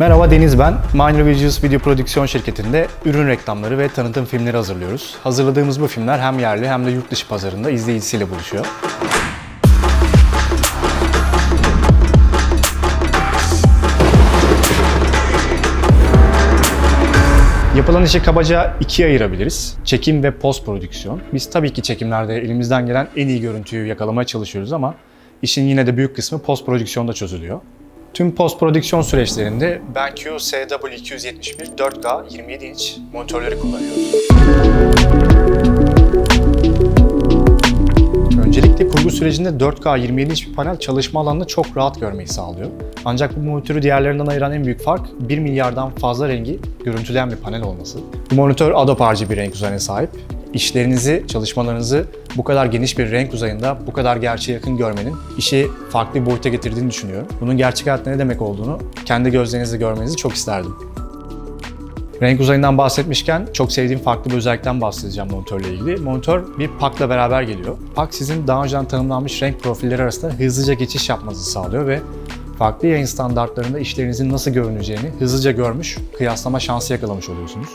Merhaba Deniz ben. Minor Visuals Video Prodüksiyon şirketinde ürün reklamları ve tanıtım filmleri hazırlıyoruz. Hazırladığımız bu filmler hem yerli hem de yurt dışı pazarında izleyicisiyle buluşuyor. Yapılan işi kabaca ikiye ayırabiliriz. Çekim ve post prodüksiyon. Biz tabii ki çekimlerde elimizden gelen en iyi görüntüyü yakalamaya çalışıyoruz ama işin yine de büyük kısmı post prodüksiyonda çözülüyor. Tüm post prodüksiyon süreçlerinde BenQ SW271 4K 27 inç monitörleri kullanıyoruz. Öncelikle kurgu sürecinde 4K 27 inç bir panel çalışma alanını çok rahat görmeyi sağlıyor. Ancak bu monitörü diğerlerinden ayıran en büyük fark 1 milyardan fazla rengi görüntüleyen bir panel olması. Bu monitör Adobe RGB renk uzayına sahip. İşlerinizi, çalışmalarınızı bu kadar geniş bir renk uzayında bu kadar gerçeğe yakın görmenin işi farklı bir boyuta getirdiğini düşünüyorum. Bunun gerçek hayatta ne demek olduğunu kendi gözlerinizle görmenizi çok isterdim. Renk uzayından bahsetmişken çok sevdiğim farklı bir özellikten bahsedeceğim monitörle ilgili. Monitör bir PAK'la beraber geliyor. PAK sizin daha önceden tanımlanmış renk profilleri arasında hızlıca geçiş yapmanızı sağlıyor ve farklı yayın standartlarında işlerinizin nasıl görüneceğini hızlıca görmüş, kıyaslama şansı yakalamış oluyorsunuz.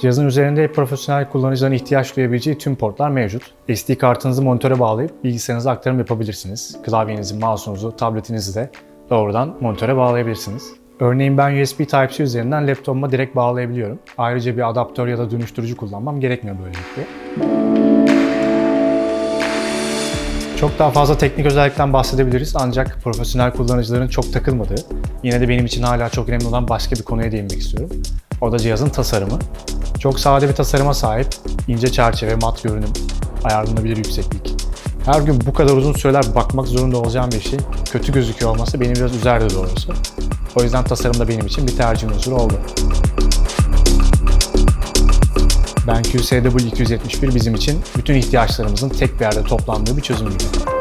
Cihazın üzerinde profesyonel kullanıcıların ihtiyaç duyabileceği tüm portlar mevcut. SD kartınızı monitöre bağlayıp bilgisayarınıza aktarım yapabilirsiniz. Klavyenizi, mouse'unuzu, tabletinizi de doğrudan monitöre bağlayabilirsiniz. Örneğin ben USB Type-C üzerinden laptopuma direkt bağlayabiliyorum. Ayrıca bir adaptör ya da dönüştürücü kullanmam gerekmiyor böylelikle. Çok daha fazla teknik özellikten bahsedebiliriz ancak profesyonel kullanıcıların çok takılmadığı, yine de benim için hala çok önemli olan başka bir konuya değinmek istiyorum. O da cihazın tasarımı. Çok sade bir tasarıma sahip, ince çerçeve, mat görünüm, ayarlanabilir yükseklik. Her gün bu kadar uzun süreler bakmak zorunda olacağım bir şey kötü gözüküyor olması beni biraz üzerdi doğrusu. O yüzden tasarım da benim için bir tercih unsuru oldu. BenQ SW271 bizim için bütün ihtiyaçlarımızın tek bir yerde toplandığı bir çözüm gibi.